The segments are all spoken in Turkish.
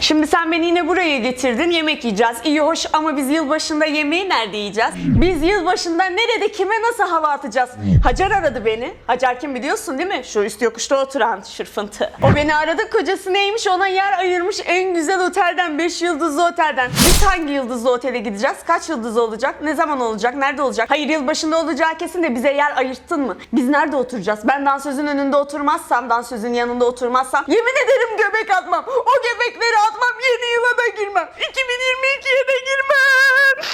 Şimdi sen beni yine buraya getirdin. Yemek yiyeceğiz. İyi hoş ama biz yılbaşında yemeği nerede yiyeceğiz? Biz yılbaşında nerede kime nasıl hava atacağız? Hacer aradı beni. Hacer kim biliyorsun değil mi? Şu üst yokuşta oturan şırfıntı. O beni aradı. Kocası neymiş? Ona yer ayırmış en güzel otelden. 5 yıldızlı otelden. Biz hangi yıldızlı otele gideceğiz? Kaç yıldız olacak? Ne zaman olacak? Nerede olacak? Hayır yılbaşında olacağı kesin de bize yer ayırttın mı? Biz nerede oturacağız? Ben dansözün önünde oturmazsam, dansözün yanında oturmazsam yemin ederim göbek atmam. O göbekleri atmam. Yeni yıla da girmem. 2022'ye de girmem.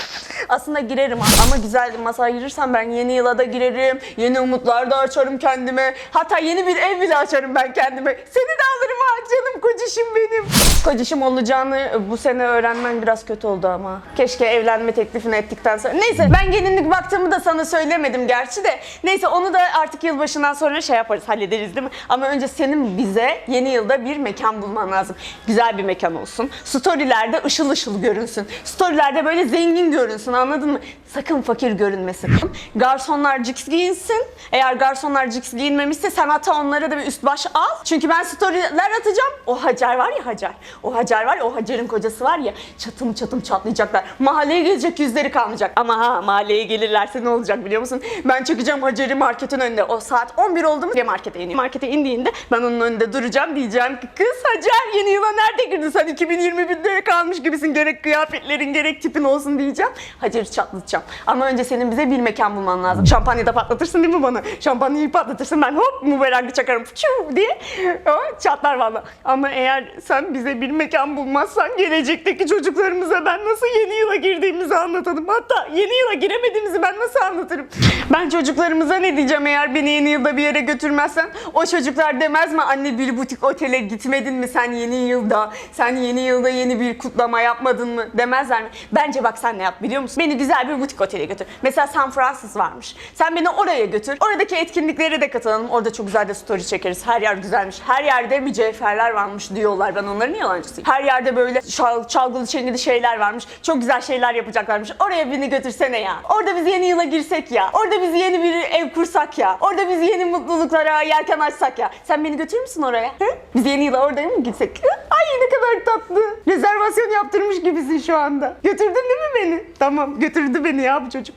Aslında girerim ama güzel bir masa ayırırsam ben yeni yıla da girerim. Yeni umutlar da açarım kendime. Hatta yeni bir ev bile açarım ben kendime. Seni de alırım ha canım kocişim benim. Kocişim olacağını bu sene öğrenmen biraz kötü oldu ama. Keşke evlenme teklifini ettikten sonra. Neyse ben gelinlik baktığımı da sana söylemedim gerçi de. Neyse onu da artık yılbaşından sonra şey yaparız hallederiz değil mi? Ama önce senin bize yeni yılda bir mekan bulman lazım. Güzel bir mekan olsun. Storylerde ışıl ışıl görünsün. Storylerde böyle zengin görünsün anladın mı? Sakın fakir görünmesin. Garsonlar cix giyinsin. Eğer garsonlar cix giyinmemişse sen hatta onlara da bir üst baş al. Çünkü ben storyler atacağım. O Hacer var ya Hacer. O Hacer var ya o Hacer'in kocası var ya çatım çatım çatlayacaklar. Mahalleye gelecek yüzleri kalmayacak. Ama ha mahalleye gelirlerse ne olacak biliyor musun? Ben çekeceğim Hacer'i marketin önünde. O saat 11 oldu mu diye markete ineyim. Markete indiğinde ben onun önünde duracağım diyeceğim ki kız Hacer yeni yıla nerede girdin sen 2021'de kalmış gibisin gerek kıyafetlerin gerek tipin olsun diyeceğim. Hacer'i çatlatacağım. Ama önce senin bize bir mekan bulman lazım. Şampanya da patlatırsın değil mi bana? Şampanyayı patlatırsın ben hop muberangı çakarım Fıçıv diye. O çatlar valla. Ama eğer sen bize bir mekan bulmazsan gelecekteki çocuklarımıza ben nasıl yeni yıla girdiğimizi anlatalım. Hatta yeni yıla giremediğimizi ben nasıl anlatırım? Ben çocuklarımıza ne diyeceğim eğer beni yeni yılda bir yere götürmezsen? O çocuklar demez mi anne bir butik otele gitmedin mi sen yeni yılda? Sen yeni yılda yeni bir kutlama yapmadın mı? Demezler mi? Bence bak sen ne yap biliyor musun? Beni güzel bir butik otele götür. Mesela San Francisco varmış. Sen beni oraya götür. Oradaki etkinliklere de katılalım. Orada çok güzel de story çekeriz. Her yer güzelmiş. Her yerde mücevherler varmış diyorlar. Ben onların yalancısıyım. Her yerde böyle çal, çalgılı çengeli şeyler varmış. Çok güzel şeyler yapacaklarmış. Oraya beni götürsene ya. Orada biz yeni yıla girsek ya. Orada biz yeni bir ev kursak ya. Orada biz yeni mutluluklara yelken açsak ya. Sen beni götürür müsün oraya? Hı? Biz yeni yıla oraya mı gitsek? Hı? Ay ne kadar tatlı. Rezervasyon yaptırmış gibisin şu anda. Götürdün değil mi beni? Tamam götürdü beni ya bu çocuk.